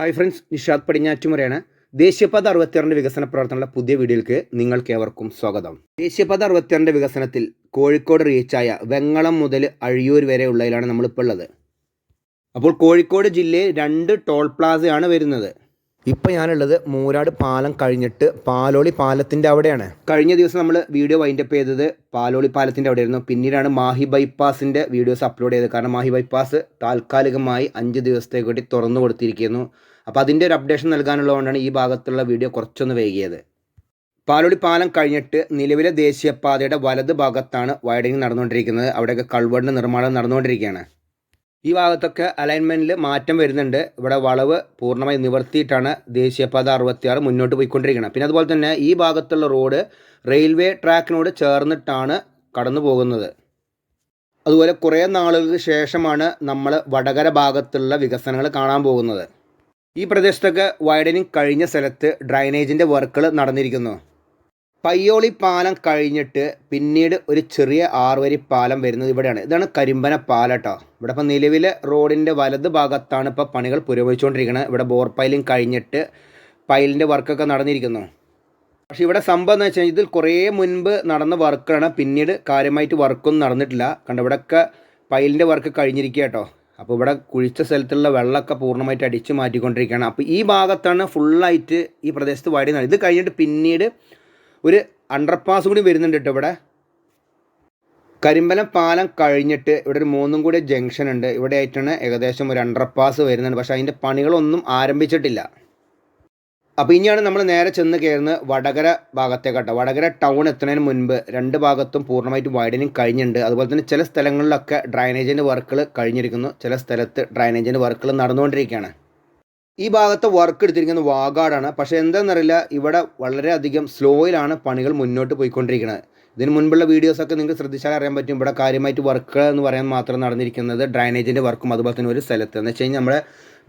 Hi friends Nishad പടിഞ്ഞാറ്റുമുറയാണ്. ദേശീയപാത അറുപത്തിയാറിന്റെ വികസന പ്രവർത്തനങ്ങളുടെ പുതിയ വീഡിയോയിലേക്ക് നിങ്ങൾക്കേവർക്കും സ്വാഗതം. ദേശീയപാത അറുപത്തിയാറിന്റെ വികസനത്തിൽ കോഴിക്കോട് റീച്ചായ വെങ്ങളം മുതൽ അഴിയൂർ വരെ ഉള്ളതിലാണ് നമ്മളിപ്പോൾ ഉള്ളത്. അപ്പോൾ കോഴിക്കോട് ജില്ലയിൽ രണ്ട് ടോൾ പ്ലാസയാണ് വരുന്നത്. ഇപ്പം ഞാനുള്ളത് മൂരാട് പാലം കഴിഞ്ഞിട്ട് പാലോളി പാലത്തിന്റെ അവിടെയാണ്. കഴിഞ്ഞ ദിവസം നമ്മൾ വീഡിയോ വൈൻഡപ്പ് ചെയ്തത് പാലോളി പാലത്തിന്റെ അവിടെയായിരുന്നു. പിന്നീടാണ് മാഹി ബൈപ്പാസിന്റെ വീഡിയോസ് അപ്ലോഡ് ചെയ്തത്. കാരണം മാഹി ബൈപ്പാസ് താൽക്കാലികമായി അഞ്ച് ദിവസത്തേക്ക് വേണ്ടി തുറന്നു കൊടുത്തിരിക്കുന്നു. അപ്പോൾ അതിന്റെ ഒരു അപ്ഡേഷൻ നൽകാനുള്ളതുകൊണ്ടാണ് ഈ ഭാഗത്തുള്ള വീഡിയോ കുറച്ചൊന്ന് വൈകിയത്. പാലോടി പാലം കഴിഞ്ഞിട്ട് നിലവിലെ ദേശീയപാതയുടെ വലത് ഭാഗത്താണ് വൈഡിങ് നടന്നുകൊണ്ടിരിക്കുന്നത്. അവിടെയൊക്കെ കൾവറിന്റെ നിർമ്മാണം നടന്നുകൊണ്ടിരിക്കുകയാണ്. ഈ ഭാഗത്തൊക്കെ അലൈൻമെന്റിൽ മാറ്റം വരുന്നുണ്ട്. ഇവിടെ വളവ് പൂർണമായി നിവർത്തിയിട്ടാണ് ദേശീയപാത അറുപത്തിയാറ് മുന്നോട്ട് പോയിക്കൊണ്ടിരിക്കുന്നത്. പിന്നെ അതുപോലെ തന്നെ ഈ ഭാഗത്തുള്ള റോഡ് റെയിൽവേ ട്രാക്കിനോട് ചേർന്നിട്ടാണ് കടന്നു പോകുന്നത്. അതുപോലെ കുറേ നാളുകൾക്ക് ശേഷമാണ് നമ്മൾ വടകര ഭാഗത്തുള്ള വികസനങ്ങൾ കാണാൻ പോകുന്നത്. ഈ പ്രദേശത്തൊക്കെ വൈഡനിങ് കഴിഞ്ഞ സ്ഥലത്ത് ഡ്രൈനേജിന്റെ വർക്കുകൾ നടന്നിരിക്കുന്നു. പയ്യോളി പാലം കഴിഞ്ഞിട്ട് പിന്നീട് ഒരു ചെറിയ ആറുവരി പാലം വരുന്നത് ഇവിടെയാണ്. ഇതാണ് കരിമ്പന പാലം കേട്ടോ ഇവിടെ ഇപ്പോൾ നിലവിലെ റോഡിന്റെ വലത് ഭാഗത്താണ് ഇപ്പോൾ പണികൾ പുരോഗമിച്ചുകൊണ്ടിരിക്കുന്നത് ഇവിടെ ബോർ പൈലിങ് കഴിഞ്ഞിട്ട് പൈലിന്റെ വർക്കൊക്കെ നടന്നിരിക്കുന്നു. പക്ഷേ ഇവിടെ സംഭവം എന്ന് വെച്ചാൽ ഇതിൽ കുറേ മുൻപ് നടന്ന വർക്കാണ് പിന്നീട് കാര്യമായിട്ട് വർക്കൊന്നും നടന്നിട്ടില്ല. കണ്ട ഇവിടെയൊക്കെ പൈലിന്റെ വർക്ക് കഴിഞ്ഞിരിക്കുക കേട്ടോ അപ്പോൾ ഇവിടെ കുഴിച്ച സ്ഥലത്തുള്ള വെള്ളമൊക്കെ പൂർണമായിട്ട് അടിച്ചു മാറ്റിക്കൊണ്ടിരിക്കുകയാണ്. അപ്പോൾ ഈ ഭാഗത്താണ് ഫുള്ളായിട്ട് ഈ പ്രദേശത്ത് വഴി ഇത് കഴിഞ്ഞിട്ട് പിന്നീട് ഒരു അണ്ടർപാസ് കൂടി വരുന്നുണ്ട് കേട്ടോ ഇവിടെ. കരിമ്പലം പാലം കഴിഞ്ഞിട്ട് ഇവിടെ ഒരു മൂന്നും കൂടി ജംഗ്ഷൻ ഉണ്ട്. ഇവിടെ ആയിട്ടാണ് ഏകദേശം ഒരു അണ്ടർപാസ് വരുന്നുണ്ട്. പക്ഷേ അതിന്റെ പണികളൊന്നും ആരംഭിച്ചിട്ടില്ല. അപ്പോൾ ഇനിയാണ് നമ്മൾ നേരെ ചെന്ന് കയറുന്നത് വടകര ഭാഗത്തേക്കട്ടോ. വടകര ടൗൺ എത്തുന്നതിന് മുൻപ് രണ്ട് ഭാഗത്തും പൂർണമായിട്ട് വൈഡനിങ് കഴിഞ്ഞിട്ടുണ്ട്. അതുപോലെ തന്നെ ചില സ്ഥലങ്ങളിലൊക്കെ ഡ്രൈനേജിന്റെ വർക്കുകൾ കഴിഞ്ഞിരിക്കുന്നു. ചില സ്ഥലത്ത് ഡ്രൈനേജിന്റെ വർക്കുകൾ നടന്നുകൊണ്ടിരിക്കുകയാണ്. ഈ ഭാഗത്ത് വർക്ക് എടുത്തിരിക്കുന്നത് വാഗാടാണ്. പക്ഷേ എന്താണെന്നറിയില്ല ഇവിടെ വളരെയധികം സ്ലോയിലാണ് പണികൾ മുന്നോട്ട് പോയിക്കൊണ്ടിരിക്കുന്നത്. ഇതിന് മുൻപുള്ള വീഡിയോസൊക്കെ നിങ്ങൾക്ക് ശ്രദ്ധിച്ചാൽ അറിയാൻ പറ്റും. ഇവിടെ കാര്യമായിട്ട് വർക്കുകൾ എന്ന് പറയാൻ മാത്രം നടന്നിരിക്കുന്നത് ഡ്രൈനേജിന്റെ വർക്കും അതുപോലെ തന്നെ ഒരു സ്ഥലത്ത്. എന്ന് വെച്ച് കഴിഞ്ഞാൽ നമ്മുടെ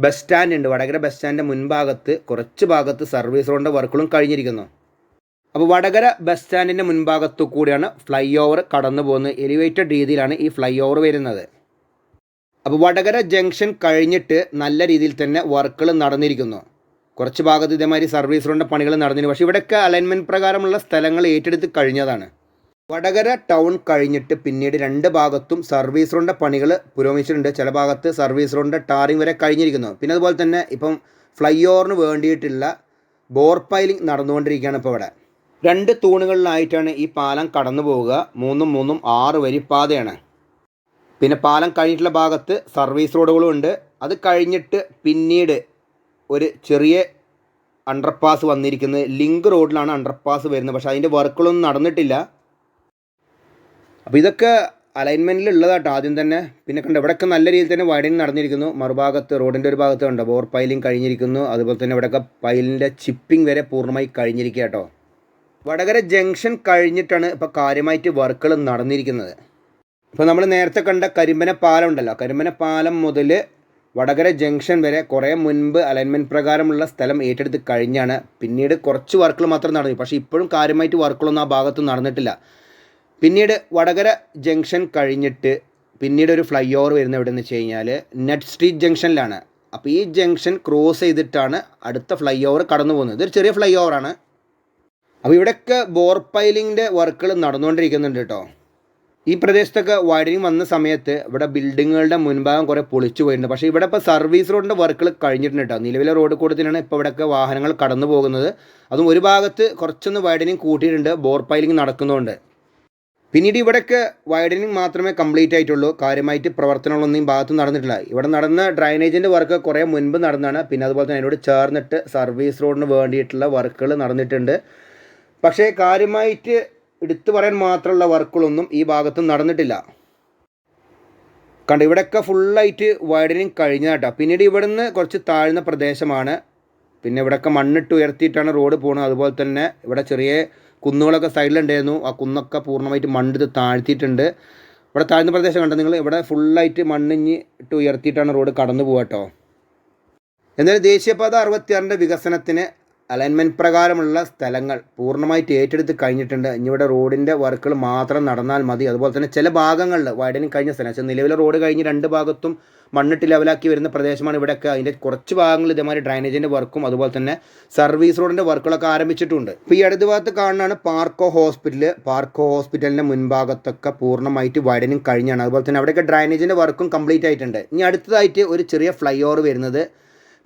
ബസ് സ്റ്റാൻഡ് ഉണ്ട്. വടകര ബസ് സ്റ്റാൻഡിന്റെ മുൻഭാഗത്ത് കുറച്ച് ഭാഗത്ത് സർവീസ് റോഡിന്റെ വർക്കുകളും കഴിഞ്ഞിരിക്കുന്നു. അപ്പോൾ വടകര ബസ് സ്റ്റാൻഡിന്റെ മുൻഭാഗത്തു കൂടിയാണ് ഫ്ലൈ ഓവർ കടന്നു പോകുന്നത് എലിവേറ്റഡ് രീതിയിലാണ് ഈ ഫ്ലൈ ഓവർ വരുന്നത്. അപ്പോൾ വടകര ജംഗ്ഷൻ കഴിഞ്ഞിട്ട് നല്ല രീതിയിൽ തന്നെ വർക്കുകൾ നടന്നിരിക്കുന്നു. കുറച്ച് ഭാഗത്ത് ഇതേമാതിരി സർവീസ് റോഡിന്റെ പണികൾ നടന്നിരുന്നു. പക്ഷേ ഇവിടെയൊക്കെ അലൈൻമെന്റ് പ്രകാരമുള്ള സ്ഥലങ്ങൾ ഏറ്റെടുത്ത് കഴിഞ്ഞതാണ്. വടകര ടൗൺ കഴിഞ്ഞിട്ട് പിന്നീട് രണ്ട് ഭാഗത്തും സർവീസ് റോഡിന്റെ പണികൾ പുരോഗമിച്ചിട്ടുണ്ട്. ചില ഭാഗത്ത് സർവീസ് റോഡിന്റെ ടാറിംഗ് വരെ കഴിഞ്ഞിരിക്കുന്നു. പിന്നെ അതുപോലെ തന്നെ ഇപ്പം ഫ്ലൈ ഓവറിന് വേണ്ടിയിട്ടുള്ള ബോർ പൈലിംഗ് നടന്നുകൊണ്ടിരിക്കുകയാണ് ഇപ്പോൾ ഇവിടെ. രണ്ട് തൂണുകളിലായിട്ടാണ് ഈ പാലം കടന്നു പോവുക. മൂന്നും മൂന്നും ആറ് വരി പാതയാണ്. പിന്നെ പാലം കഴിഞ്ഞിട്ടുള്ള ഭാഗത്ത് സർവീസ് റോഡുകളും ഉണ്ട്. അത് കഴിഞ്ഞിട്ട് പിന്നീട് ഒരു ചെറിയ അണ്ടർപാസ് വന്നിരിക്കുന്നത്. ലിങ്ക് റോഡിലാണ് അണ്ടർപാസ് വരുന്നത്. പക്ഷേ അതിന്റെ വർക്കുകളൊന്നും നടന്നിട്ടില്ല. അപ്പോൾ ഇതൊക്കെ അലൈൻമെന്റിൽ ഉള്ളതാട്ടോ ആദ്യം തന്നെ. പിന്നെ കണ്ട് ഇവിടെയൊക്കെ നല്ല രീതിയിൽ തന്നെ വൈഡിങ് നടന്നിരിക്കുന്നു. മറുഭാഗത്ത് റോഡിന്റെ ഒരു ഭാഗത്ത് കണ്ടോ ബോർ പൈലിംഗ് കഴിഞ്ഞിരിക്കുന്നു. അതുപോലെ തന്നെ ഇവിടെയൊക്കെ പൈലിന്റെ ചിപ്പിംഗ് വരെ പൂർണമായി കഴിഞ്ഞിരിക്കുക വടകര ജംഗ്ഷൻ കഴിഞ്ഞിട്ടാണ് ഇപ്പോൾ കാര്യമായിട്ട് വർക്കുകൾ നടന്നിരിക്കുന്നത്. ഇപ്പോൾ നമ്മൾ നേരത്തെ കണ്ട കരിമ്പന പാലം ഉണ്ടല്ലോ. കരിമ്പന പാലം മുതൽ വടകര ജംഗ്ഷൻ വരെ കുറേ മുൻപ് അലൈൻമെന്റ് പ്രകാരമുള്ള സ്ഥലം ഏറ്റെടുത്ത് കഴിഞ്ഞാണ്. പിന്നീട് കുറച്ച് വർക്കുകൾ മാത്രം നടന്നു. പക്ഷേ ഇപ്പോഴും കാര്യമായിട്ട് വർക്കുകളൊന്നും ആ ഭാഗത്ത് നടന്നിട്ടില്ല. പിന്നീട് വടകര ജംഗ്ഷൻ കഴിഞ്ഞിട്ട് പിന്നീട് ഒരു ഫ്ലൈ ഓവർ വരുന്ന എവിടെ എന്ന് വെച്ച് കഴിഞ്ഞാൽ നെറ്റ് സ്ട്രീറ്റ് ജംഗ്ഷനിലാണ്. അപ്പോൾ ഈ ജംഗ്ഷൻ ക്രോസ് ചെയ്തിട്ടാണ് അടുത്ത ഫ്ലൈ ഓവർ കടന്നു പോകുന്നത്. ഇതൊരു ചെറിയ ഫ്ലൈ ഓവറാണ് അപ്പോൾ ഇവിടെയൊക്കെ ബോർ പൈലിങ്ങിന്റെ വർക്കുകൾ നടന്നുകൊണ്ടിരിക്കുന്നുണ്ട് കേട്ടോ. ഈ പ്രദേശത്തൊക്കെ വയറിങ് വന്ന സമയത്ത് ഇവിടെ ബിൽഡിങ്ങുകളുടെ മുൻഭാഗം കുറേ പൊളിച്ചു പോയിട്ടുണ്ട്. പക്ഷേ ഇവിടെ ഇപ്പോൾ സർവീസ് റോഡിന്റെ വർക്കുകൾ കഴിഞ്ഞിട്ടുണ്ട് കേട്ടോ. നിലവിലെ റോഡ് കൂടത്തിലാണ് ഇപ്പോൾ ഇവിടെയൊക്കെ വാഹനങ്ങൾ കടന്നു പോകുന്നത്. അതും ഒരു ഭാഗത്ത് കുറച്ചൊന്ന് വയറിങ് കൂട്ടിയിട്ടുണ്ട്. ബോർ പൈലിംഗ് നടക്കുന്നുണ്ട്. പിന്നീട് ഇവിടെയൊക്കെ വൈഡനിങ് മാത്രമേ കംപ്ലീറ്റ് ആയിട്ടുള്ളൂ. കാര്യമായിട്ട് പ്രവർത്തനങ്ങളൊന്നും ഈ ഭാഗത്ത് നടന്നിട്ടില്ല. ഇവിടെ നടന്ന ഡ്രൈനേജിന്റെ വർക്ക് കുറേ മുൻപ് നടന്നതാണ്. പിന്നെ അതുപോലെ തന്നെ അതിനോട് ചേർന്നിട്ട് സർവീസ് റോഡിന് വേണ്ടിയിട്ടുള്ള വർക്കുകൾ നടന്നിട്ടുണ്ട്. പക്ഷേ കാര്യമായിട്ട് എടുത്തു പറയാൻ മാത്രമുള്ള വർക്കുകളൊന്നും ഈ ഭാഗത്ത് നടന്നിട്ടില്ല. കണ്ട ഇവിടെയൊക്കെ ഫുള്ളായിട്ട് വൈഡനിങ് കഴിഞ്ഞതാട്ടോ. പിന്നീട് ഇവിടുന്ന് കുറച്ച് താഴ്ന്ന പ്രദേശമാണ്. പിന്നെ ഇവിടെയൊക്കെ മണ്ണിട്ട് ഉയർത്തിയിട്ടാണ് റോഡ് പോകുന്നത് അതുപോലെ തന്നെ ഇവിടെ ചെറിയ കുന്നുകളൊക്കെ സൈഡിലുണ്ടായിരുന്നു. ആ കുന്നൊക്കെ പൂർണമായിട്ട് മണ്ണെടുത്ത് താഴ്ത്തിയിട്ടുണ്ട്. ഇവിടെ താഴ്ന്ന പ്രദേശം കണ്ടോ നിങ്ങൾ? ഇവിടെ ഫുള്ളായിട്ട് മണ്ണിഞ്ഞ് ഇട്ട് ഉയർത്തിയിട്ടാണ് റോഡ് കടന്നു പോകാട്ടോ എന്നാലും ദേശീയപാത അറുപത്തിയാറിന്റെ വികസനത്തിന് അലൈൻമെന്റ് പ്രകാരമുള്ള സ്ഥലങ്ങൾ പൂർണമായിട്ട് ഏറ്റെടുത്ത് കഴിഞ്ഞിട്ടുണ്ട്. ഇനി ഇവിടെ റോഡിന്റെ വർക്കുകൾ മാത്രം നടന്നാൽ മതി. അതുപോലെ തന്നെ ചില ഭാഗങ്ങളിൽ വൈഡനിങ് കഴിഞ്ഞ സ്ഥലം. വെച്ചാൽ നിലവിലെ റോഡ് കഴിഞ്ഞ് രണ്ട് ഭാഗത്തും മണ്ണിട്ട് ലെവലാക്കി വരുന്ന പ്രദേശമാണ് ഇവിടെയൊക്കെ. അതിന്റെ കുറച്ച് ഭാഗങ്ങൾ ഇതേമാതിരി ഡ്രൈനേജിന്റെ വർക്കും അതുപോലെ തന്നെ സർവീസ് റോഡിന്റെ വർക്കുകളൊക്കെ ആരംഭിച്ചിട്ടുണ്ട്. ഇപ്പോൾ ഈ അടുത്ത ഭാഗത്ത് കാണുന്നതാണ് പാർക്കോ ഹോസ്പിറ്റൽ പാർക്കോ ഹോസ്പിറ്റലിന്റെ മുൻഭാഗത്തൊക്കെ പൂർണമായിട്ട് വൈഡനിങ് കഴിഞ്ഞാണ്. അതുപോലെ തന്നെ അവിടെയൊക്കെ ഡ്രൈനേജിന്റെ വർക്കും കംപ്ലീറ്റ് ആയിട്ടുണ്ട്. ഇനി അടുത്തതായിട്ട് ഒരു ചെറിയ ഫ്ലൈ ഓവർ വരുന്നത്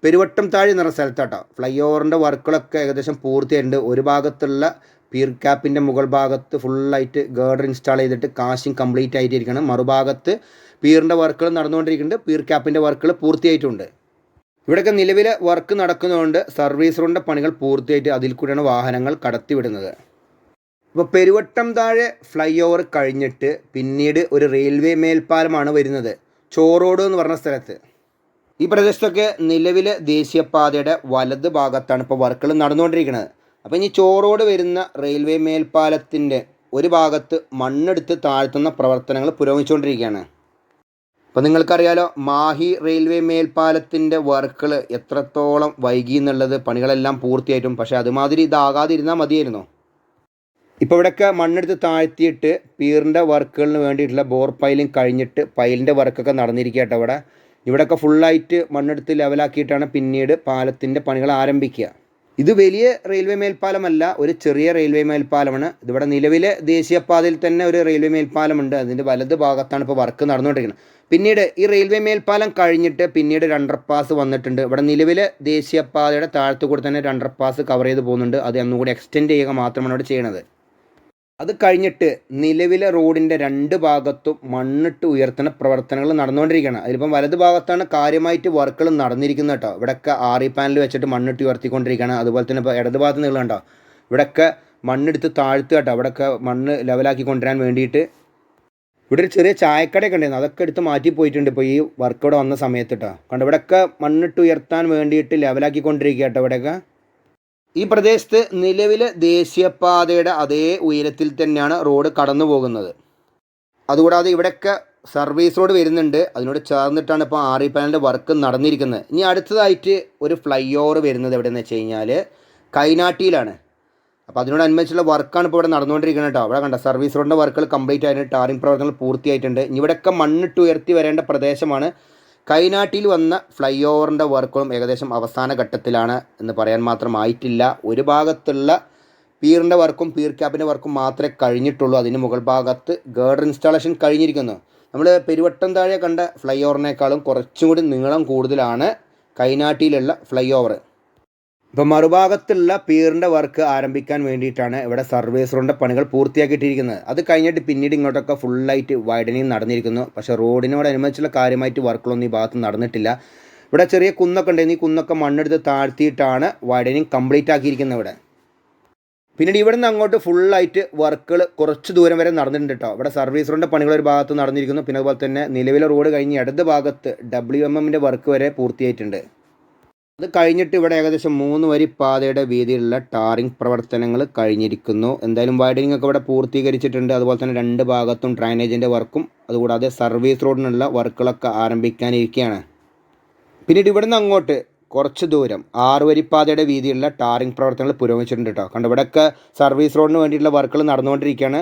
പെരുവട്ടം താഴെ നിറ സ്ഥലത്താട്ടോ. ഫ്ലൈ ഓവറിന്റെ വർക്കുകളൊക്കെ ഏകദേശം പൂർത്തിയായിട്ടുണ്ട്. ഒരു ഭാഗത്തുള്ള പീർ ക്യാപ്പിന്റെ മുകൾ ഭാഗത്ത് ഫുള്ളായിട്ട് ഗേർഡർ ഇൻസ്റ്റാൾ ചെയ്തിട്ട് കാശിങ് കംപ്ലീറ്റ് ആയിട്ടിരിക്കണം മറുഭാഗത്ത് പീറിന്റെ വർക്കുകൾ നടന്നുകൊണ്ടിരിക്കുന്നുണ്ട്. പീർ ക്യാപ്പിന്റെ വർക്കുകൾ പൂർത്തിയായിട്ടുണ്ട്. ഇവിടെയൊക്കെ നിലവിലെ വർക്ക് നടക്കുന്നതുകൊണ്ട് സർവീസ് റോഡിന്റെ പണികൾ പൂർത്തിയായിട്ട് അതിൽ കൂടിയാണ് വാഹനങ്ങൾ കടത്തിവിടുന്നത്. അപ്പോൾ പെരുവട്ടം താഴെ ഫ്ലൈ ഓവർ കഴിഞ്ഞിട്ട് പിന്നീട് ഒരു റെയിൽവേ മേൽപ്പാലമാണ് വരുന്നത്. ചോറോഡ് എന്ന് പറഞ്ഞ സ്ഥലത്ത്. ഈ പ്രദേശത്തൊക്കെ നിലവിലെ ദേശീയപാതയുടെ വലത് ഭാഗത്താണ് ഇപ്പോൾ വർക്കുകൾ നടന്നുകൊണ്ടിരിക്കുന്നത്. അപ്പോൾ ഇനി ചോറോട് വരുന്ന റെയിൽവേ മേൽപ്പാലത്തിന്റെ ഒരു ഭാഗത്ത് മണ്ണെടുത്ത് താഴ്ത്തുന്ന പ്രവർത്തനങ്ങൾ പുരോഗമിച്ചുകൊണ്ടിരിക്കുകയാണ്. അപ്പോൾ നിങ്ങൾക്കറിയാലോ മാഹി റെയിൽവേ മേൽപ്പാലത്തിന്റെ വർക്കുകൾ എത്രത്തോളം വൈകി എന്നുള്ളത് പണികളെല്ലാം പൂർത്തിയായിട്ടും പക്ഷേ അതുമാതിരി ഇതാകാതിരുന്നാൽ മതിയായിരുന്നു. ഇപ്പോൾ ഇവിടെയൊക്കെ മണ്ണെടുത്ത് താഴ്ത്തിയിട്ട് പീറിന്റെ വർക്കുകളിന് വേണ്ടിയിട്ടുള്ള ബോർ പൈലും കഴിഞ്ഞിട്ട് പൈലിന്റെ വർക്കൊക്കെ നടന്നിരിക്കട്ടെ ഇവിടെ. ഇവിടെയൊക്കെ ഫുള്ളായിട്ട് മണ്ണെടുത്ത് ലെവലാക്കിയിട്ടാണ് പിന്നീട് പാലത്തിന്റെ പണികൾ ആരംഭിക്കുക. ഇത് വലിയ റെയിൽവേ മേൽപ്പാലമല്ല ഒരു ചെറിയ റെയിൽവേ മേൽപ്പാലമാണ്. ഇതിവിടെ നിലവിലെ ദേശീയപാതയിൽ തന്നെ ഒരു റെയിൽവേ മേൽപ്പാലമുണ്ട്. അതിന്റെ വലത് ഭാഗത്താണ് ഇപ്പോൾ വർക്ക് നടന്നുകൊണ്ടിരിക്കുന്നത്. പിന്നീട് ഈ റെയിൽവേ മേൽപ്പാലം കഴിഞ്ഞിട്ട് പിന്നീട് രണ്ടർ പാസ് വന്നിട്ടുണ്ട്. ഇവിടെ നിലവിലെ ദേശീയപാതയുടെ താഴത്തു തന്നെ രണ്ടർ പാസ് കവർ ചെയ്ത് പോകുന്നുണ്ട്. അത് ഒന്നുകൂടി എക്സ്റ്റെൻഡ് ചെയ്യുക മാത്രമാണ് ഇവിടെ ചെയ്യുന്നത്. അത് കഴിഞ്ഞിട്ട് നിലവിലെ റോഡിന്റെ രണ്ട് ഭാഗത്തും മണ്ണിട്ട് ഉയർത്തുന്ന പ്രവർത്തനങ്ങൾ നടന്നുകൊണ്ടിരിക്കുകയാണ്. അതിലിപ്പം വലത് ഭാഗത്താണ് കാര്യമായിട്ട് വർക്കുകൾ നടന്നിരിക്കുന്നത് കേട്ടോ. ഇവിടെയൊക്കെ ആറി പാനൽ വെച്ചിട്ട് മണ്ണിട്ട് ഉയർത്തിക്കൊണ്ടിരിക്കുകയാണ്. അതുപോലെ തന്നെ ഇപ്പോൾ ഇടത് ഭാഗത്ത് കണ്ടോ? ഇവിടെയൊക്കെ മണ്ണെടുത്ത് താഴ്ത്തുക കേട്ടോ. ഇവിടെയൊക്കെ മണ്ണ് ലെവലാക്കി കൊണ്ടുവരാൻ വേണ്ടിയിട്ട്. ഇവിടെ ഒരു ചെറിയ ചായക്കടയൊക്കെ ഉണ്ടായിരുന്നു. അതൊക്കെ എടുത്ത് മാറ്റി പോയിട്ടുണ്ട് ഇപ്പോൾ ഈ വർക്ക് ഇവിടെ വന്ന സമയത്ത് കേട്ടോ. കണ്ടോ? ഇവിടെയൊക്കെ മണ്ണിട്ട് ഉയർത്താൻ വേണ്ടിയിട്ട് ലെവലാക്കി കൊണ്ടിരിക്കുക കേട്ടോ ഇവിടെയൊക്കെ. ഈ പ്രദേശത്ത് നിലവിലെ ദേശീയപാതയുടെ അതേ ഉയരത്തിൽ തന്നെയാണ് റോഡ് കടന്നു പോകുന്നത് അതുകൂടാതെ ഇവിടെയൊക്കെ സർവീസ് റോഡ് വരുന്നുണ്ട്. അതിനോട് ചേർന്നിട്ടാണ് ഇപ്പോൾ ആർ ഇ പാനലിന്റെ വർക്ക് നടന്നിരിക്കുന്നത്. ഇനി അടുത്തതായിട്ട് ഒരു ഫ്ലൈ ഓവർ വരുന്നത് എവിടെയെന്ന് വെച്ച് കഴിഞ്ഞാൽ കൈനാട്ടിയിലാണ്. അപ്പോൾ അതിനോടനുബന്ധിച്ചുള്ള വർക്കാണ് ഇപ്പോൾ ഇവിടെ നടന്നുകൊണ്ടിരിക്കുന്നത് കേട്ടോ. അവിടെ കണ്ട സർവീസ് റോഡിന്റെ വർക്കുകൾ കംപ്ലീറ്റ് ആയിട്ട് ടാറിംഗ് പ്രവർത്തനങ്ങൾ പൂർത്തിയായിട്ടുണ്ട്. ഇനി ഇവിടെയൊക്കെ മണ്ണിട്ട് ഉയർത്തി വരേണ്ട പ്രദേശമാണ് കൈനാട്ടിൽ വന്ന ഫ്ലൈ ഓവറിന്റെ വർക്കുകളും ഏകദേശം അവസാന ഘട്ടത്തിലാണ് എന്ന് പറയാൻ മാത്രമായിട്ടില്ല. ഒരു ഭാഗത്തുള്ള പീറിന്റെ വർക്കും പീർ ക്യാപ്പിന്റെ വർക്കും മാത്രമേ കഴിഞ്ഞിട്ടുള്ളൂ. അതിന് മുകൾ ഭാഗത്ത് ഗേർഡർ ഇൻസ്റ്റാളേഷൻ കഴിഞ്ഞിരിക്കുന്നു. നമ്മൾ പെരുവട്ടം താഴെ കണ്ട ഫ്ലൈ ഓവറിനേക്കാളും കുറച്ചും കൂടി നീളം കൂടുതലാണ് കൈനാട്ടിയിലുള്ള ഫ്ലൈ ഓവർ ഇപ്പോൾ മറുഭാഗത്തുള്ള പീറിന്റെ വർക്ക് ആരംഭിക്കാൻ വേണ്ടിയിട്ടാണ് ഇവിടെ സർവീസ് റോഡിന്റെ പണികൾ പൂർത്തിയാക്കിയിട്ടിരിക്കുന്നത്. അത് കഴിഞ്ഞിട്ട് പിന്നീട് ഇങ്ങോട്ടൊക്കെ ഫുള്ളായിട്ട് വൈഡനിങ് നടന്നിരിക്കുന്നു. പക്ഷേ റോഡിനോടനുബന്ധിച്ചുള്ള കാര്യമായിട്ട് വർക്കുകളൊന്നും ഈ ഭാഗത്ത് നടന്നിട്ടില്ല. ഇവിടെ ചെറിയ കുന്നൊക്കെ ഉണ്ട്. ഈ കുന്നൊക്കെ മണ്ണെടുത്ത് താഴ്ത്തിയിട്ടാണ് വൈഡനിങ് കംപ്ലീറ്റ് ആക്കിയിരിക്കുന്നത് ഇവിടെ. പിന്നീട് ഇവിടെ നിന്ന് അങ്ങോട്ട് ഫുള്ളായിട്ട് വർക്കുകൾ കുറച്ച് ദൂരം വരെ നടന്നിട്ടുണ്ട് കേട്ടോ. ഇവിടെ സർവീസ് റോഡിന്റെ പണികൾ ഒരു ഭാഗത്ത് നടന്നിരിക്കുന്നു. പിന്നെ അതുപോലെ തന്നെ നിലവിലെ റോഡ് കഴിഞ്ഞ് ഇടത് ഭാഗത്ത് ഡബ്ല്യു എം എമ്മിന്റെ വർക്ക് വരെ പൂർത്തിയായിട്ടുണ്ട്. അത് കഴിഞ്ഞിട്ട് ഇവിടെ ഏകദേശം മൂന്ന് വരി പാതയുടെ വീതിയിലുള്ള ടാറിംഗ് പ്രവർത്തനങ്ങൾ കഴിഞ്ഞിരിക്കുന്നു. എന്തായാലും വൈഡനിങ് ഒക്കെ ഇവിടെ പൂർത്തീകരിച്ചിട്ടുണ്ട്. അതുപോലെ തന്നെ രണ്ട് ഭാഗത്തും ഡ്രൈനേജിന്റെ വർക്കും അതുകൂടാതെ സർവീസ് റോഡിനുള്ള വർക്കുകളൊക്കെ ആരംഭിക്കാനിരിക്കുകയാണ്. പിന്നീട് ഇവിടുന്ന് അങ്ങോട്ട് കുറച്ച് ദൂരം ആറ് വരിപ്പാതയുടെ വീതിയുള്ള ടാറിംഗ് പ്രവർത്തനങ്ങൾ പുരോഗമിച്ചിട്ടുണ്ട് കേട്ടോ. കണ്ടോ ഇവിടെയൊക്കെ സർവീസ് റോഡിന് വേണ്ടിയിട്ടുള്ള വർക്കുകൾ നടന്നുകൊണ്ടിരിക്കുകയാണ്.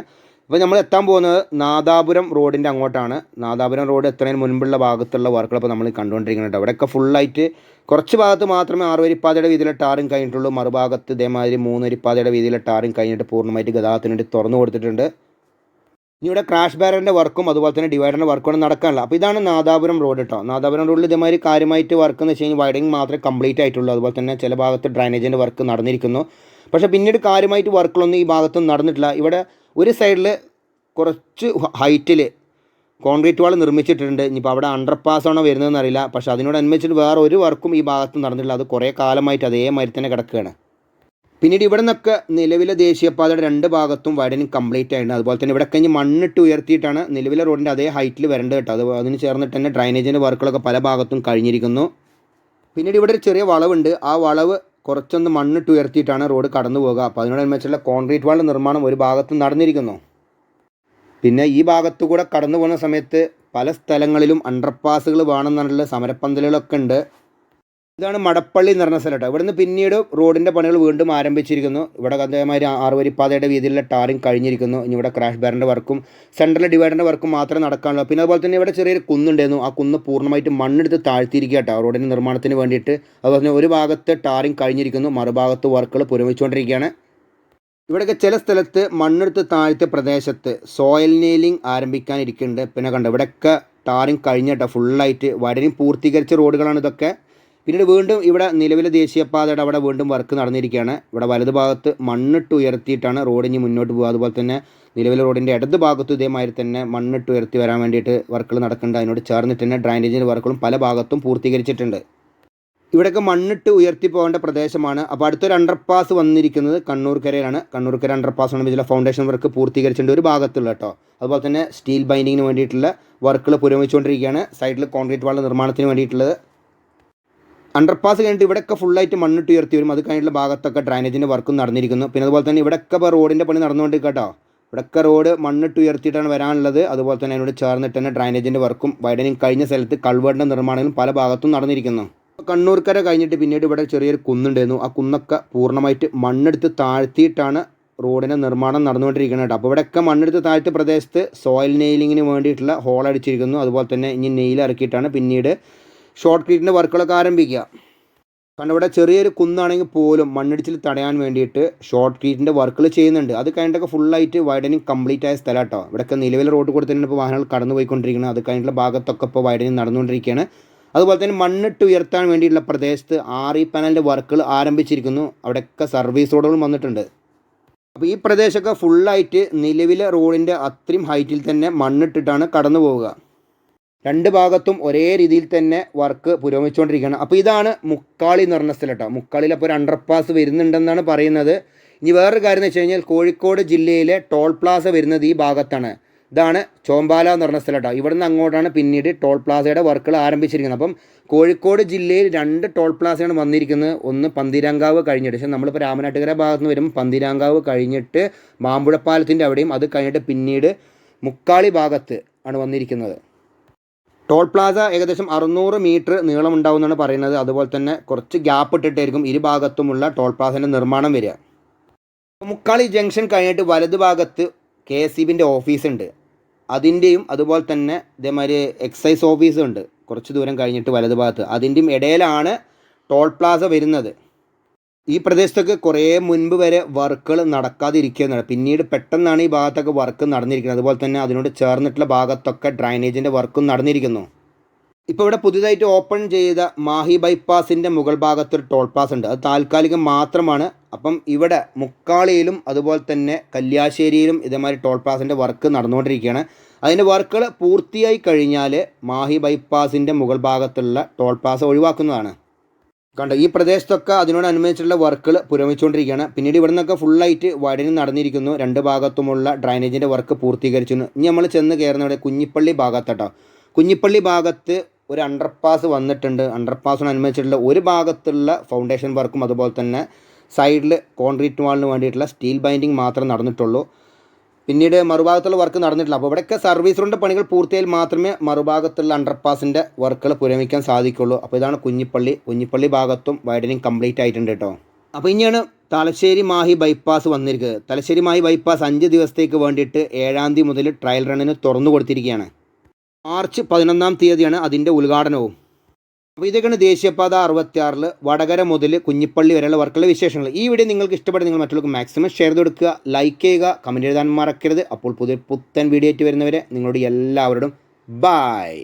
ഇപ്പോൾ നമ്മൾ എത്താൻ പോകുന്നത് നാദാപുരം റോഡിന്റെ അങ്ങോട്ടാണ്. നാദാപുരം റോഡ് എത്തുന്നതിന് മുൻപുള്ള ഭാഗത്തുള്ള വർക്കുകൾ ഇപ്പോൾ നമ്മൾ കണ്ടുകൊണ്ടിരിക്കുന്നുണ്ട് അവിടെയൊക്കെ ഫുള്ളായിട്ട് കുറച്ച് ഭാഗത്ത് മാത്രമേ ആറ് വരിപ്പാതയുടെ വീതിയിലെ ടാറിങ് കഴിഞ്ഞിട്ടുള്ളൂ. മറുഭാഗത്ത് ഇതേമാതിരി മൂന്ന് വരിപ്പാതയുടെ വീതിയിലെ ടാറിങ് കഴിഞ്ഞിട്ട് പൂർണമായിട്ട് ഗതാഗതത്തിന് വേണ്ടി തുറന്നു കൊടുത്തിട്ടുണ്ട്. ഇനി ഇവിടെ ക്രാഷ് ബാരറിന്റെ വർക്കും അതുപോലെ തന്നെ ഡിവൈഡറിന്റെ വർക്കും നടക്കാനില്ല അപ്പോൾ ഇതാണ് നാദാപുരം റോഡ് കേട്ടോ. നാദാപുരം റോഡിൽ ഇതേമാതിരി കാര്യമായിട്ട് വർക്ക് എന്ന് വെച്ച് കഴിഞ്ഞാൽ വൈഡിങ് മാത്രമേ കംപ്ലീറ്റ് ആയിട്ടുള്ളൂ. അതുപോലെ തന്നെ ചില ഭാഗത്ത് ഡ്രൈനേജിന്റെ വർക്ക് നടന്നിരിക്കുന്നു. പക്ഷേ പിന്നീട് കാര്യമായിട്ട് വർക്കുകളൊന്നും ഈ ഭാഗത്തൊന്നും നടന്നിട്ടില്ല. ഇവിടെ ഒരു സൈഡിൽ കുറച്ച് ഹൈറ്റിൽ കോൺക്രീറ്റ് വാൾ നിർമ്മിച്ചിട്ടുണ്ട്. ഇനിയിപ്പോൾ അവിടെ അണ്ടർ പാസ് ആണോ വരുന്നതെന്ന് അറിയില്ല. പക്ഷേ അതിനോടനുബന്ധിച്ചിട്ട് വേറെ ഒരു വർക്കും ഈ ഭാഗത്ത് നടന്നിട്ടില്ല. അത് കുറേ കാലമായിട്ട് അതേമാതിരി തന്നെ കിടക്കുകയാണ്. പിന്നീട് ഇവിടെ നിന്നൊക്കെ നിലവിലെ ദേശീയപാതയുടെ രണ്ട് ഭാഗത്തും വൈഡനിങ് കംപ്ലീറ്റ് ആയിട്ടുണ്ട്. അതുപോലെ തന്നെ ഇവിടെ കഴിഞ്ഞ് മണ്ണിട്ട് ഉയർത്തിയിട്ടാണ് നിലവിലെ റോഡിന്റെ അതേ ഹൈറ്റിൽ വരേണ്ടത് കേട്ടോ. അത് അതിന് ചേർന്നിട്ട് തന്നെ ഡ്രൈനേജിന്റെ വർക്കുകളൊക്കെ പല ഭാഗത്തും കഴിഞ്ഞിരിക്കുന്നു. പിന്നീട് ഇവിടെ ഒരു ചെറിയ വളവുണ്ട്. ആ വളവ് കുറച്ചൊന്ന് മണ്ണിട്ട് ഉയർത്തിയിട്ടാണ് റോഡ് കടന്നു പോകുക അപ്പോൾ അതിനോടനുസരിച്ചുള്ള കോൺക്രീറ്റ് വാളിന്റെ നിർമ്മാണം ഒരു ഭാഗത്ത് നടന്നിരിക്കുന്നു. പിന്നെ ഈ ഭാഗത്തു കൂടെ കടന്നു പോകുന്ന സമയത്ത് പല സ്ഥലങ്ങളിലും അണ്ടർപാസുകൾ വേണമെന്നുള്ള സമരപ്പന്തലുകളൊക്കെ ഉണ്ട്. ഇതാണ് മടപ്പള്ളി എന്ന് പറഞ്ഞ സ്ഥലം കേട്ടോ. ഇവിടുന്ന് പിന്നീട് റോഡിന്റെ പണികൾ വീണ്ടും ആരംഭിച്ചിരിക്കുന്നു. ഇവിടെ അതേമാതിരി ആറുവരിപ്പാതയുടെ വീതിയിലുള്ള ടാറിങ് കഴിഞ്ഞിരിക്കുന്നു. ഇനി ഇവിടെ ക്രാഷ് ബാറിന്റെ വർക്കും സെൻട്രൽ ഡിവൈഡറിന്റെ വർക്കും മാത്രമേ നടക്കാനുള്ളൂ. പിന്നെ അതുപോലെ തന്നെ ഇവിടെ ചെറിയൊരു കുന്നുണ്ടായിരുന്നു. ആ കുന്ന് പൂർണമായിട്ട് മണ്ണെടുത്ത് താഴ്ത്തിയിരിക്കുക കേട്ടോ. റോഡിന്റെ നിർമ്മാണത്തിന് വേണ്ടിയിട്ട്. അതുപോലെ തന്നെ ഒരു ഭാഗത്ത് ടാറിങ് കഴിഞ്ഞിരിക്കുന്നു. മറുഭാഗത്ത് വർക്കുകൾ പുരോഗമിച്ചുകൊണ്ടിരിക്കുകയാണ് ഇവിടെയൊക്കെ ചില സ്ഥലത്ത് മണ്ണെടുത്ത് താഴ്ത്തിയ പ്രദേശത്ത് സോയിൽ നെയിലിംഗ് ആരംഭിക്കാനിരിക്കുന്നുണ്ട്. പിന്നെ കണ്ടോ ഇവിടെയൊക്കെ ടാറിങ് കഴിഞ്ഞിട്ടോ ഫുള്ളായിട്ട് വരനും പൂർത്തീകരിച്ച റോഡുകളാണ് ഇതൊക്കെ. പിന്നീട് വീണ്ടും ഇവിടെ നിലവിലെ ദേശീയപാതയുടെ അവിടെ വീണ്ടും വർക്ക് നടന്നിരിക്കുകയാണ്. ഇവിടെ വലത് ഭാഗത്ത് മണ്ണിട്ട് ഉയർത്തിയിട്ടാണ് റോഡിന് മുന്നോട്ട് പോകുക അതുപോലെ തന്നെ നിലവിലെ റോഡിന്റെ ഇടത് ഭാഗത്തും ഇതേമാതിരി തന്നെ മണ്ണിട്ട് ഉയർത്തി വരാൻ വേണ്ടിയിട്ട് വർക്കുകൾ നടക്കുന്നുണ്ട്. അതിനോട് ചേർന്നിട്ട് തന്നെ ഡ്രൈനേജിന്റെ വർക്കുകളും പല ഭാഗത്തും പൂർത്തീകരിച്ചിട്ടുണ്ട്. ഇവിടെയൊക്കെ മണ്ണിട്ട് ഉയർത്തി പോകേണ്ട പ്രദേശമാണ്. അപ്പോൾ അടുത്തൊരു അണ്ടർപാസ് വന്നിരിക്കുന്നത് കണ്ണൂർക്കരയിലാണ്. കണ്ണൂർക്കര അണ്ടർപാസ് ആണ് ഇതിലെ ഫൗണ്ടേഷൻ വർക്ക് പൂർത്തീകരിച്ചിട്ടുണ്ട് ഒരു ഭാഗത്തുള്ള കേട്ടോ. അതുപോലെ തന്നെ സ്റ്റീൽ ബൈൻഡിങ്ങിന് വേണ്ടിയിട്ടുള്ള വർക്കുകൾ പുരോഗമിച്ചുകൊണ്ടിരിക്കുകയാണ്. സൈഡിൽ കോൺക്രീറ്റ് വാളിന്റെ നിർമ്മാണത്തിന് വേണ്ടിയിട്ടുള്ളത്. അണ്ടർപാസ് കഴിഞ്ഞിട്ട് ഇവിടെയൊക്കെ ഫുള്ളായിട്ട് മണ്ണിട്ട് ഉയർത്തി വരും. അത് കഴിഞ്ഞിട്ടുള്ള ഭാഗത്തൊക്കെ ഡ്രൈനേജിന്റെ വർക്കും നടന്നിരിക്കുന്നു. പിന്നെ അതുപോലെ തന്നെ ഇവിടെയൊക്കെ ഇപ്പോൾ റോഡിന്റെ പണി നടന്നുകൊണ്ട് കേട്ടോ ഇവിടെയൊക്കെ റോഡ് മണ്ണിട്ട് ഉയർത്തിയിട്ടാണ് വരാനുള്ളത്. അതുപോലെ തന്നെ അതിനോട് ചേർന്നിട്ട് തന്നെ ഡ്രൈനേജിന്റെ വർക്കും വൈഡനിങ് കഴിഞ്ഞ സ്ഥലത്ത് കൾവേടിന്റെ നിർമ്മാണങ്ങളും പല ഭാഗത്തും നടന്നിരിക്കുന്നു. കണ്ണൂർക്കര കഴിഞ്ഞിട്ട് പിന്നീട് ഇവിടെ ചെറിയൊരു കുന്നുണ്ടായിരുന്നു. ആ കുന്നൊക്കെ പൂർണമായിട്ട് മണ്ണെടുത്ത് താഴ്ത്തിയിട്ടാണ് റോഡിന്റെ നിർമ്മാണം നടന്നുകൊണ്ടിരിക്കുന്നത് അപ്പോൾ ഇവിടെയൊക്കെ മണ്ണെടുത്ത് താഴ്ത്ത പ്രദേശത്ത് സോയിൽ നെയിലിങ്ങിന് വേണ്ടിയിട്ടുള്ള ഹോൾ അടിച്ചിരിക്കുന്നു. അതുപോലെ തന്നെ ഇനി നെയിൽ ഇറക്കിയിട്ടാണ് പിന്നീട് ഷോർട്ട് ക്രീറ്റിന്റെ വർക്കുകളൊക്കെ ആരംഭിക്കുക. കാരണം ഇവിടെ ചെറിയൊരു കുന്നാണെങ്കിൽ പോലും മണ്ണിടിച്ചിൽ തടയാൻ വേണ്ടിയിട്ട് ഷോർട്ട് ക്രീറ്റിന്റെ വർക്കുകൾ ചെയ്യുന്നുണ്ട്. അത് കഴിഞ്ഞിട്ടൊക്കെ ഫുള്ളായിട്ട് വൈഡനിങ് കംപ്ലീറ്റ് ആയ സ്ഥലം കേട്ടോ ഇവിടെയൊക്കെ നിലവിൽ റോഡ് കൂടെ തന്നെ ഇപ്പോൾ വാഹനങ്ങൾ കടന്നു പോയിക്കൊണ്ടിരിക്കുന്നത് അത് കഴിഞ്ഞിട്ടുള്ള ഭാഗത്തൊക്കെ ഇപ്പോൾ വൈഡനിങ് നടന്നുകൊണ്ടിരിക്കുകയാണ്. അതുപോലെ തന്നെ മണ്ണിട്ട് ഉയർത്താൻ വേണ്ടിയിട്ടുള്ള പ്രദേശത്ത് ആർ ഇ പാനലിന്റെ വർക്കുകൾ ആരംഭിച്ചിരിക്കുന്നു. അവിടെയൊക്കെ സർവീസ് റോഡുകൾ വന്നിട്ടുണ്ട്. അപ്പോൾ ഈ പ്രദേശമൊക്കെ ഫുള്ളായിട്ട് നിലവിലെ റോഡിന്റെ അത്രയും ഹൈറ്റിൽ തന്നെ മണ്ണിട്ടിട്ടാണ് കടന്നു പോവുക. രണ്ട് ഭാഗത്തും ഒരേ രീതിയിൽ തന്നെ വർക്ക് പുരോഗമിച്ചുകൊണ്ടിരിക്കുകയാണ്. അപ്പോൾ ഇതാണ് മുക്കാളി എന്ന് പറഞ്ഞ സ്ഥലം കേട്ടോ. മുക്കാളിയിൽ അപ്പോൾ ഒരു അണ്ടർപാസ് വരുന്നുണ്ടെന്നാണ് പറയുന്നത്. ഇനി വേറൊരു കാര്യം എന്ന് വെച്ച് കഴിഞ്ഞാൽ കോഴിക്കോട് ജില്ലയിലെ ടോൾ പ്ലാസ വരുന്നത് ഈ ഭാഗത്താണ്. ഇതാണ് ചോമ്പാല എന്ന് പറഞ്ഞ സ്ഥലം കേട്ടോ. ഇവിടെ നിന്ന് അങ്ങോട്ടാണ് പിന്നീട് ടോൾ പ്ലാസയുടെ വർക്കുകൾ ആരംഭിച്ചിരിക്കുന്നത്. അപ്പം കോഴിക്കോട് ജില്ലയിൽ രണ്ട് ടോൾ പ്ലാസയാണ് വന്നിരിക്കുന്നത്. ഒന്ന് പന്തിരാങ്കാവ് കഴിഞ്ഞിട്ട്. പക്ഷേ നമ്മളിപ്പോൾ രാമനാട്ടുകര ഭാഗത്ത് നിന്ന് വരുമ്പോൾ പന്തിരാങ്കാവ് കഴിഞ്ഞിട്ട് മാമ്പുഴപ്പാലത്തിന്റെ അവിടെയും അത് കഴിഞ്ഞിട്ട് പിന്നീട് മുക്കാളി ഭാഗത്ത് ആണ് വന്നിരിക്കുന്നത്. ടോൾ പ്ലാസ ഏകദേശം അറുന്നൂറ് മീറ്റർ നീളമുണ്ടാവുമെന്നാണ് പറയുന്നത്. അതുപോലെ തന്നെ കുറച്ച് ഗ്യാപ്പ് ഇട്ടിട്ടായിരിക്കും ഇരുഭാഗത്തുമുള്ള ടോൾ പ്ലാസേന്റെ നിർമ്മാണം വരിക. മുക്കാളി ജംഗ്ഷൻ കഴിഞ്ഞിട്ട് വലതുഭാഗത്ത് കെ എസ് സി ബിന്റെ ഓഫീസുണ്ട് അതിന്റെയും അതുപോലെ തന്നെ ഇതേമാതിരി എക്സൈസ് ഓഫീസും ഉണ്ട്. കുറച്ച് ദൂരം കഴിഞ്ഞിട്ട് വലതുഭാഗത്ത് അതിന്റെയും ഇടയിലാണ് ടോൾ പ്ലാസ വരുന്നത്. ഈ പ്രദേശത്തൊക്കെ കുറേ മുൻപ് വരെ വർക്കുകൾ നടക്കാതിരിക്കുന്നതാണ് പിന്നീട് പെട്ടെന്നാണ് ഈ ഭാഗത്തൊക്കെ വർക്ക് നടന്നിരിക്കുന്നത്. അതുപോലെ തന്നെ അതിനോട് ചേർന്നിട്ടുള്ള ഭാഗത്തൊക്കെ ഡ്രൈനേജിന്റെ വർക്കും നടന്നിരിക്കുന്നു. ഇപ്പോൾ ഇവിടെ പുതിയതായിട്ട് ഓപ്പൺ ചെയ്ത മാഹി ബൈപ്പാസിന്റെ മുകൾ ഭാഗത്തൊരു ടോൾ പാസ് ഉണ്ട്. അത് താൽക്കാലികം മാത്രമാണ്. അപ്പം ഇവിടെ മുക്കാളിയിലും അതുപോലെ തന്നെ കല്യാശ്ശേരിയിലും ഇതേമാതിരി ടോൾ പാസിന്റെ വർക്ക് നടന്നുകൊണ്ടിരിക്കുകയാണ്. അതിന്റെ വർക്കുകൾ പൂർത്തിയായി കഴിഞ്ഞാൽ മാഹി ബൈപ്പാസിന്റെ മുകൾ ഭാഗത്തുള്ള ടോൾ പാസ് ഒഴിവാക്കുന്നതാണ്. കണ്ടോ ഈ പ്രദേശത്തൊക്കെ അതിനോടനുബന്ധിച്ചുള്ള വർക്കുകൾ പുരോഗമിച്ചുകൊണ്ടിരിക്കുകയാണ്. പിന്നീട് ഇവിടെ നിന്നൊക്കെ ഫുള്ളായിട്ട് വടനിൽ നടന്നിരിക്കുന്നു. രണ്ട് ഭാഗത്തുമുള്ള ഡ്രൈനേജിന്റെ വർക്ക് പൂർത്തീകരിച്ചു ഇനി നമ്മൾ ചെന്ന് കയറുന്ന ഇവിടെ കുഞ്ഞിപ്പള്ളി ഭാഗത്തട്ടോ. കുഞ്ഞിപ്പള്ളി ഭാഗത്ത് ഒരു അണ്ടർപാസ് വന്നിട്ടുണ്ട്. അണ്ടർപാസിനനുബന്ധിച്ചിട്ടുള്ള ഒരു ഭാഗത്തുള്ള ഫൗണ്ടേഷൻ വർക്കും അതുപോലെ തന്നെ സൈഡിൽ കോൺക്രീറ്റ് വാളിന് വേണ്ടിയിട്ടുള്ള സ്റ്റീൽ ബൈൻഡിങ് മാത്രമേ നടന്നിട്ടുള്ളൂ. പിന്നീട് മറുഭാഗത്തുള്ള വർക്ക് നടന്നിട്ടില്ല. അപ്പോൾ ഇവിടെയൊക്കെ സർവീസ് റോഡിന്റെ പണികൾ പൂർത്തിയായാൽ മാത്രമേ മറുഭാഗത്തുള്ള അണ്ടർപാസിന്റെ വർക്കുകൾ പുരോഗമിക്കാൻ സാധിക്കുള്ളൂ. അപ്പോൾ ഇതാണ് കുഞ്ഞിപ്പള്ളി. കുഞ്ഞിപ്പള്ളി ഭാഗത്തും വൈഡനിങ് കംപ്ലീറ്റ് ആയിട്ടുണ്ട് കേട്ടോ. അപ്പോൾ ഇനിയാണ് തലശ്ശേരി മാഹി ബൈപ്പാസ് വന്നിരിക്കുന്നത്. തലശ്ശേരി മാഹി ബൈപ്പാസ് അഞ്ച് ദിവസത്തേക്ക് വേണ്ടിയിട്ട് ഏഴാം തീയതി മുതൽ ട്രയൽ റണ്ണിന് തുറന്നു കൊടുത്തിരിക്കുകയാണ്. മാർച്ച് പതിനൊന്നാം തീയതിയാണ് അതിന്റെ ഉദ്ഘാടനവും. അപ്പോൾ ഇതൊക്കെയാണ് ദേശീയപാത അറുപത്തിയാറിൽ വടകര മുതൽ കുഞ്ഞിപ്പള്ളി വരെയുള്ള വർക്കുള്ള വിശേഷങ്ങൾ. ഈ വീഡിയോ നിങ്ങൾക്ക് ഇഷ്ടപ്പെട്ട നിങ്ങൾ മറ്റുള്ളവർക്ക് മാക്സിമം ഷെയർ ചെയ്ത് കൊടുക്കുക ലൈക്ക് ചെയ്യുക കമന്റ് എഴുതാൻ മറക്കരുത്. അപ്പോൾ പുതിയ പുത്തൻ വീഡിയോ ആയിട്ട് വരുന്നവരെ നിങ്ങളോട് എല്ലാവരോടും ബായ്